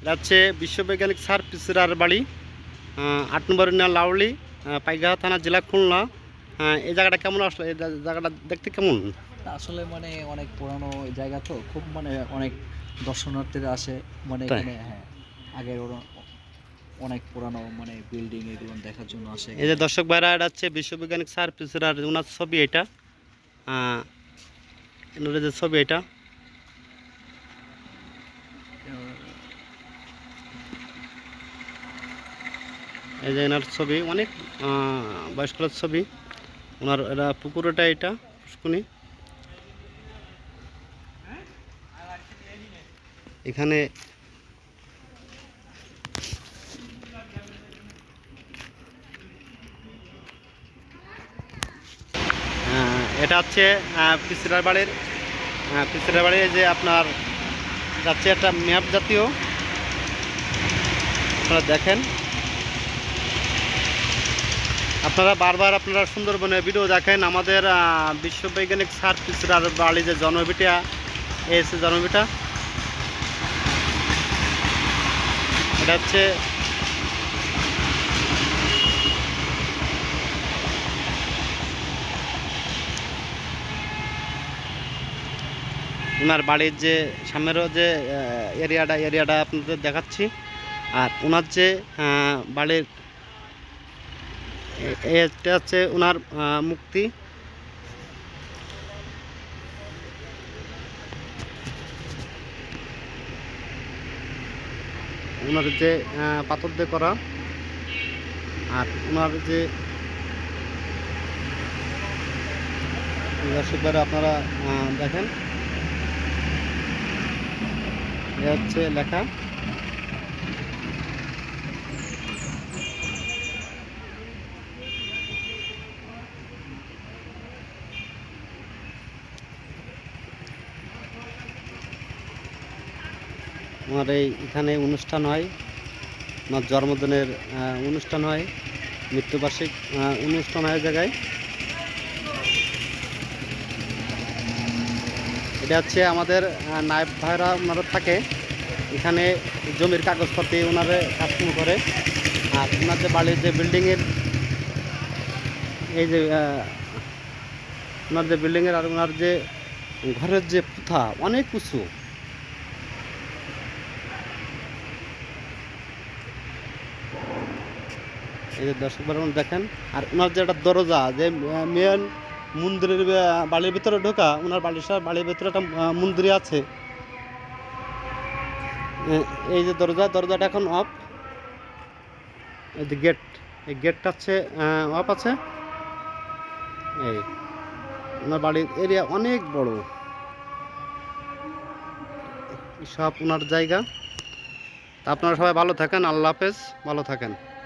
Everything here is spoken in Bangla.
এটা হচ্ছে বিশ্ববৈজ্ঞানিক স্যার পিসিরার বাড়ি আট নম্বর না লাউলি পাইগাহা থানা জেলা খুলনা। এই জায়গাটা কেমন আসলে? এই জায়গাটা দেখতে কেমন? আসলে মানে অনেক পুরানো জায়গা তো খুব মানে অনেক দর্শনার্থীরা আসে। মানে? এখানে হ্যাঁ আগের অনেক পুরানো মানে বিল্ডিং এগুলো দেখার জন্য আসে। এই যে দর্শক ভাইরা এটা হচ্ছে বিশ্ববৈজ্ঞানিক স্যার পিসিরার ওনার ছবি এটা। যে ছবি এটা। এই যে এনার ছবি অনেক আহ, বয়স্কর ছবি। ওনার এটা পুকুরটা এটা পুষ্কুনি এখানে এটা হচ্ছে পিসিরার বাড়ির পিসিরার বাড়ির যে আপনার যাচ্ছে একটা ম্যাপ জাতীয়। আপনারা দেখেন। আপনারা বারবার আপনারা সুন্দরবনে ভিডিও দেখেন, আমাদের বিশ্ববৈজ্ঞানিক স্যার পিসিরার বাড়ি যে জন্মভিটা এসে জন্মভিটা এটা হচ্ছে ওনার বাড়ির যে সামনেরও যে এরিয়াটা এরিয়াটা আপনাদের দেখাচ্ছি। আর ওনার যে বাড়ির এটা হচ্ছে ওনার মুক্তি। ওনার যে পাথর দিয়ে করা, আর ওনার যে দর্শক ভাইরা আপনারা দেখেন, এ হচ্ছে লেখা। আমার এই এখানে অনুষ্ঠান হয়, আমার জন্মদিনের অনুষ্ঠান হয়, মৃত্যুবার্ষিক অনুষ্ঠান হয় জায়গায়। এটা হচ্ছে আমাদের নায়েব ভাইরা ওনারা থাকে, এখানে জমির কাগজপত্রে ওনারা কাজকর্ম করে, আর ওনার যে বাড়ির যে বিল্ডিংয়ের, এই যে ওনার যে বিল্ডিংয়ের আর ওনার যে ঘরের যে পুথা, অনেক উঁচু এই যে দর্শক বারবার দেখেন, আর ওনার যে একটা দরজা, যে মেন মন্দিরের বাড়ির ভিতরে ঢোকা, ওনার বাড়ির বাড়ির ভিতরে একটা মন্দির আছে। এই যে দরজা, দরজাটা এখন অফ এই যে গেট এই গেটটা হচ্ছে অফ আছে। এই, ওনার বাড়ির এরিয়া অনেক বড়। সব ওনার জায়গা। তা আপনারা সবাই ভালো থাকেন, আল্লাহ হাফেজ, ভালো থাকেন।